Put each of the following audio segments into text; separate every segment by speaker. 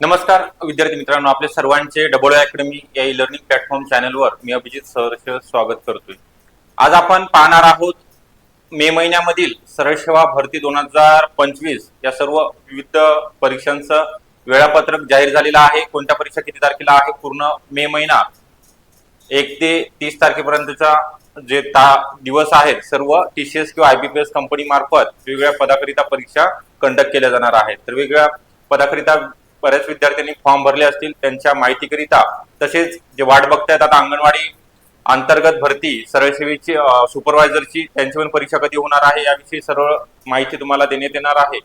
Speaker 1: नमस्कार विद्यार्थी मित्रांनो. आपले सर्वांचे डबल अकॅडमी या ई लर्निंग प्लॅटफॉर्म चॅनलवर मी अभिजित सहर्ष स्वागत करतोय. आज आपण पाहणार आहोत मे महिन्यामधील सरळ सेवा भरती दोन हजार पंचवीस या सर्व विविध परीक्षांचं वेळापत्रक जाहीर झालेलं आहे. कोणत्या परीक्षा किती तारखेला आहे? पूर्ण मे महिना एक ते तीस तारखेपर्यंतचा जे ता दिवस आहेत सर्व टीसीएस किंवा आयबीपीएस कंपनी मार्फत वेगवेगळ्या पदाकरिता परीक्षा कंडक्ट केल्या जाणार आहेत. तर वेगवेगळ्या पदाकरिता बऱ्याच विद्यार्थ्यांनी फॉर्म भरले असतील त्यांच्या माहितीकरिता. तसेच जे वाट बघतायत आता अंगणवाडी अंतर्गत भरती सरळ सेवेची सुपरवायझरची त्यांची पण परीक्षा कधी होणार आहे याविषयी सर्व माहिती तुम्हाला देण्यात येणार आहे.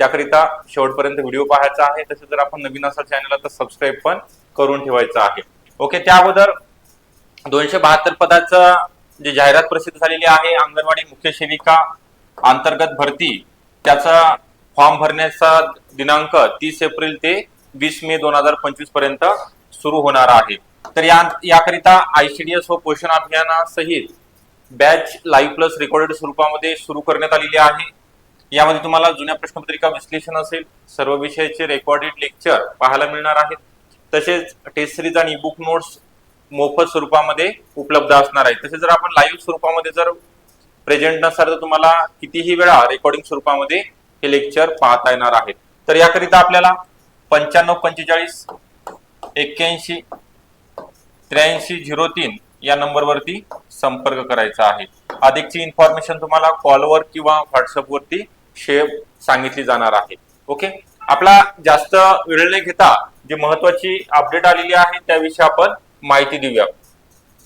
Speaker 1: त्याकरिता शेवटपर्यंत व्हिडिओ पाहायचा आहे तसेच जर आपण नवीन असाल चॅनलला तर सबस्क्राईब पण करून ठेवायचं आहे. ओके त्या अगोदर दोनशे बहात्तर पदाचं जे जाहिरात प्रसिद्ध झालेली आहे अंगणवाडी मुख्य सेविका अंतर्गत भरती त्याचा फॉर्म भरण्याचा दिनांक तीस एप्रिल ते वीस मे दोन हजार पंचवीसपर्यंत सुरू होणार आहे. तर या याकरिता आयसीडीएस व पोषण अभियानासहित बॅच लाईव्ह प्लस रेकॉर्डेड स्वरूपामध्ये सुरू करण्यात आलेली आहे. यामध्ये तुम्हाला जुन्या प्रश्नपत्रिका विश्लेषण असेल सर्व विषयाचे रेकॉर्डेड लेक्चर पाहायला मिळणार आहेत. तसेच टेस्ट सिरीज आणि बुक नोट्स मोफत स्वरूपामध्ये उपलब्ध असणार आहे तसेच जर आपण लाईव्ह स्वरूपामध्ये जर प्रेझेंट नसाल तर तुम्हाला कितीही वेळा रेकॉर्डिंग स्वरूपामध्ये हे लेक्चर पाहता येणार आहेत तर याकरिता आपल्याला पंच्याण्णव पंचेचाळीस एक्क्याऐंशी त्र्याऐंशी झिरो तीन या नंबरवरती संपर्क करायचा आहे. अधिकची इन्फॉर्मेशन तुम्हाला कॉलवर किंवा व्हॉट्सअपवरती शेअर सांगितली जाणार आहे. ओके? आपला जास्त वेळ न घेता जी महत्वाची अपडेट आलेली आहे त्याविषयी आपण माहिती देऊया.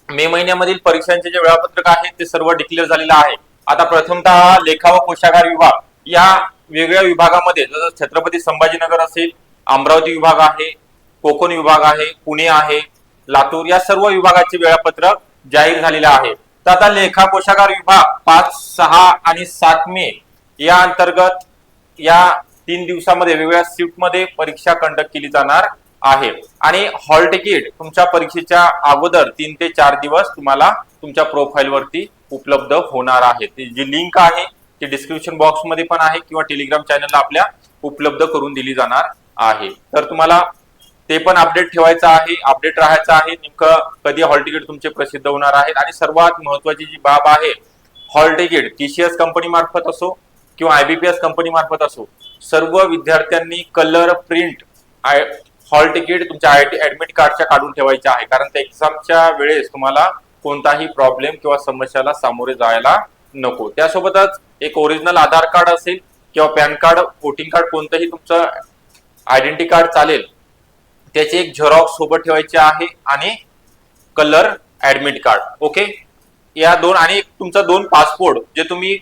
Speaker 1: मे महिन्यामधील परीक्षांचे जे वेळापत्रक आहे ते सर्व डिक्लेअर झालेलं आहे. आता प्रथमतः लेखा व कोशागार विभाग या वेगळ्या विभागामध्ये जसं छत्रपती संभाजीनगर असेल अमरावती विभाग आहे कोकण विभाग आहे पुणे आहे लातूर या सर्व विभागाचे वेळापत्रक जाहीर झालेले आहे. तर आता लेखा कोशागार विभाग पाच सहा आणि सात मे या अंतर्गत या तीन दिवसामध्ये वेगवेगळ्या शिफ्टमध्ये परीक्षा कंडक्ट केली जाणार आहे. आणि हॉल तिकीट तुमच्या परीक्षेच्या अगोदर तीन ते चार दिवस तुम्हाला तुमच्या प्रोफाईल वरती उपलब्ध होणार आहे. ती जी लिंक आहे ती डिस्क्रिप्शन बॉक्समध्ये पण आहे किंवा टेलिग्राम चॅनलला आपल्या उपलब्ध करून दिली जाणार आहे. तर तुम्हाला ते पण अपडेट ठेवायचं आहे अपडेट राहायचं आहे. नेमकं कधी हॉल तिकीट तुमचे प्रसिद्ध होणार आहेत आणि सर्वात महत्वाची जी बाब आहे हॉल तिकीट टीसीएस कंपनी मार्फत असो किंवा आयबीपीएस कंपनी मार्फत असो सर्व विद्यार्थ्यांनी कलर प्रिंट हॉल तिकीट तुमच्या ऍडमिट कार्डच्या काढून ठेवायचे आहे. कारण त्या एक्झामच्या वेळेस तुम्हाला कोणताही प्रॉब्लेम किंवा समस्याला सामोरे जायला नको. त्यासोबतच एक ओरिजिनल आधार कार्ड असेल किंवा पॅन कार्ड वोटिंग कार्ड कोणतंही तुमचं आयडेंटिटी कार्ड चालेल त्याची एक झेरॉक्स सोबत ठेवायची आहे आणि कलर ऍडमिट कार्ड ओके या दोन आणि तुमचा दोन पासपोर्ट जे तुम्ही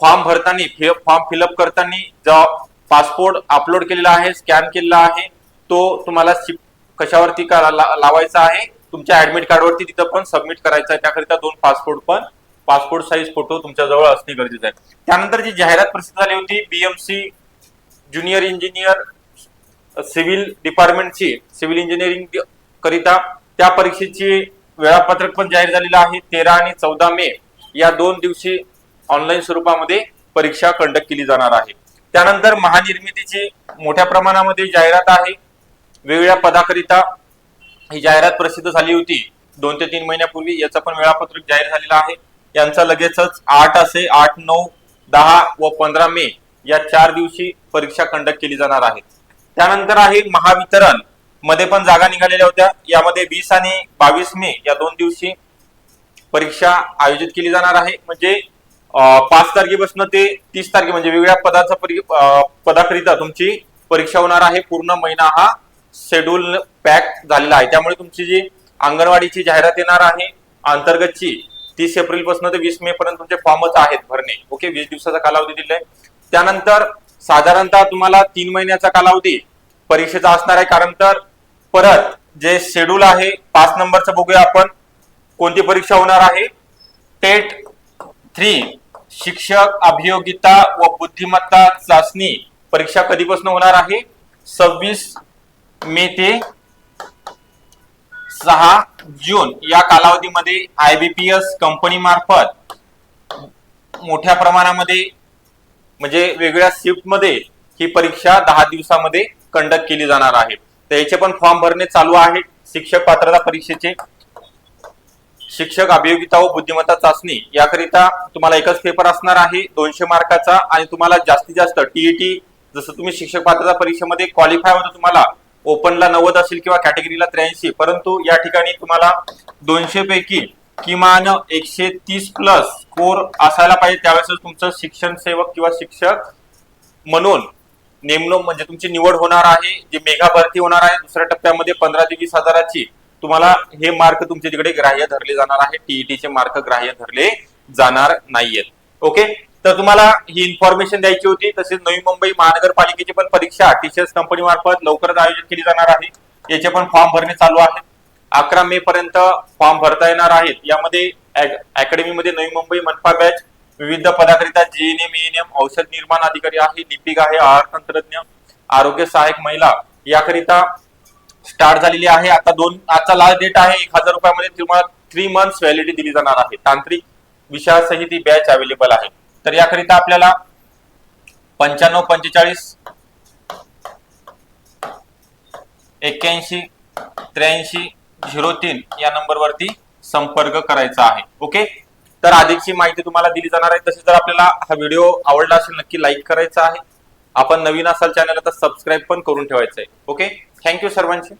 Speaker 1: फॉर्म भरताना फॉर्म फिलअप करताना जो पासपोर्ट अपलोड केलेला आहे स्कॅन केलेला आहे तो तुम्हाला शिप कशावरती ला- लावायचा आहे तुमच्या ऍडमिट कार्डवरती तिथं पण सबमिट करायचं आहे. त्याकरिता दोन पासपोर्ट पण पासपोर्ट साईज फोटो तुमच्या जवळ असणे गरजेचं आहे. त्यानंतर जी जाहिरात प्रसिद्ध झाली होती बीएमसी ज्युनियर इंजिनियर सिव्हिल डिपार्टमेंटची सिव्हिल इंजिनिअरिंग करिता त्या परीक्षेची वेळापत्रक पण जाहीर झालेलं आहे. तेरा आणि चौदा मे या दोन दिवशी ऑनलाईन स्वरूपामध्ये परीक्षा कंडक्ट केली जाणार आहे. त्यानंतर महानिर्मितीची मोठ्या प्रमाणामध्ये जाहिरात आहे. वेगवेगळ्या पदाकरिता ही जाहिरात प्रसिद्ध झाली होती. दोन ते तीन महिन्यापूर्वी याचं पण वेळापत्रक जाहीर झालेलं आहे. यांचा लगेचच आठ असे आठ नऊ दहा व पंधरा मे या चार दिवशी परीक्षा कंडक्ट केली जाणार आहे. त्यानंतर आहे महावितरण. मध्ये पण जागा निघालेल्या होत्या. यामध्ये वीस आणि बावीस मे या दोन दिवशी परीक्षा आयोजित केली जाणार आहे. म्हणजे पाच तारखेपासून ते तीस तारखे म्हणजे वेगवेगळ्या पदाचा परी- पदाकरिता तुमची परीक्षा होणार आहे. पूर्ण महिना हा शेड्यूल पॅक झालेला आहे. त्यामुळे तुमची जी अंगणवाडीची जाहिरात येणार आहे अंतर्गतची तीस एप्रिलपासून ते वीस मे पर्यंत तुमचे फॉर्मच आहेत भरणे. ओके वीस दिवसाचा कालावधी दिलाय. त्यानंतर साधारणतः तुम्हाला तीन महिन्याचा कालावधी परीक्षेचा असणार आहे. कारण तर परत जे शेड्यूल आहे पाच नंबरचं बघूया आपण. कोणती परीक्षा होणार आहे? टेट थ्री शिक्षक अभियोगिता व बुद्धिमत्ता चाचणी परीक्षा कधीपासून होणार आहे? सव्वीस मे ते सहा जून या कालावधीमध्ये आयबीपीएस कंपनी मार्फत मोठ्या प्रमाणामध्ये म्हणजे वेगळ्या शिफ्टमध्ये ही परीक्षा दहा दिवसामध्ये कंडक्ट केली जाणार आहे. तर याचे पण फॉर्म भरणे चालू आहे. शिक्षक पात्रता परीक्षेचे शिक्षक अभियोगिता व बुद्धिमत्ता चाचणी याकरिता तुम्हाला एकच पेपर असणार आहे दोनशे मार्काचा आणि तुम्हाला जास्तीत जास्त टीईटी जसं तुम्ही शिक्षक पात्रता परीक्षेमध्ये क्वालिफाय होतं तुम्हाला ओपनला नव्वद असेल किंवा कॅटेगरीला त्र्याऐंशी परंतु या ठिकाणी तुम्हाला दोनशे पैकी किमान एकशे तीस प्लस स्कोर असायला पाहिजे. त्यावेळेस तुमचं शिक्षण सेवक किंवा शिक्षक म्हणून नेमणूक म्हणजे तुमची निवड होणार आहे. जी मेगा भरती होणार आहे दुसऱ्या टप्प्यामध्ये पंधरा ते वीस हजाराची तुम्हाला हे मार्क तुमच्या तिकडे ग्राह्य धरले जाणार आहे. टीईटीचे मार्क ग्राह्य धरले जाणार नाहीयेत. ओके? तर तुम्हाला ही इन्फॉर्मेशन द्यायची होती. तसेच नवी मुंबई महानगरपालिकेची पण परीक्षा टीचर्स कंपनी मार्फत लवकरच आयोजित केली जाणार आहे. याचे पण फॉर्म भरणे चालू आहेत अकरा मे पर्यंत फॉर्म भरता येणार आहेत. यामध्ये अकॅडमीमध्ये नवी मुंबई मनपा बॅच विविध पदाकरिता जीएनएम एएनएम औषध निर्माण अधिकारी आहे लिपिक आहे आहार तंत्रज्ञ आरोग्य सहाय्यक महिला याकरिता स्टार्ट झालेली आहे. आता दोन आजचा लास्ट डेट आहे. एक हजार रुपयामध्ये तुम्हाला थ्री मंथ्स व्हॅलिडिटी दिली जाणार आहे. तांत्रिक विषयासहित ही बॅच अवेलेबल आहे. तर याकरिता आपल्याला पंच्याण्णव पंचेचाळीस एक्क्याऐंशी त्र्याऐंशी झिरो तीन या नंबरवरती संपर्क करायचा आहे. ओके? तर अधिकची माहिती तुम्हाला दिली जाणार आहे. तसेच जर आपल्याला हा व्हिडिओ आवडला असेल नक्की लाईक करायचा आहे. आपण नवीन असाल चॅनल तर सबस्क्राईब पण करून ठेवायचं आहे. ओके? थँक्यू सर्वांचे.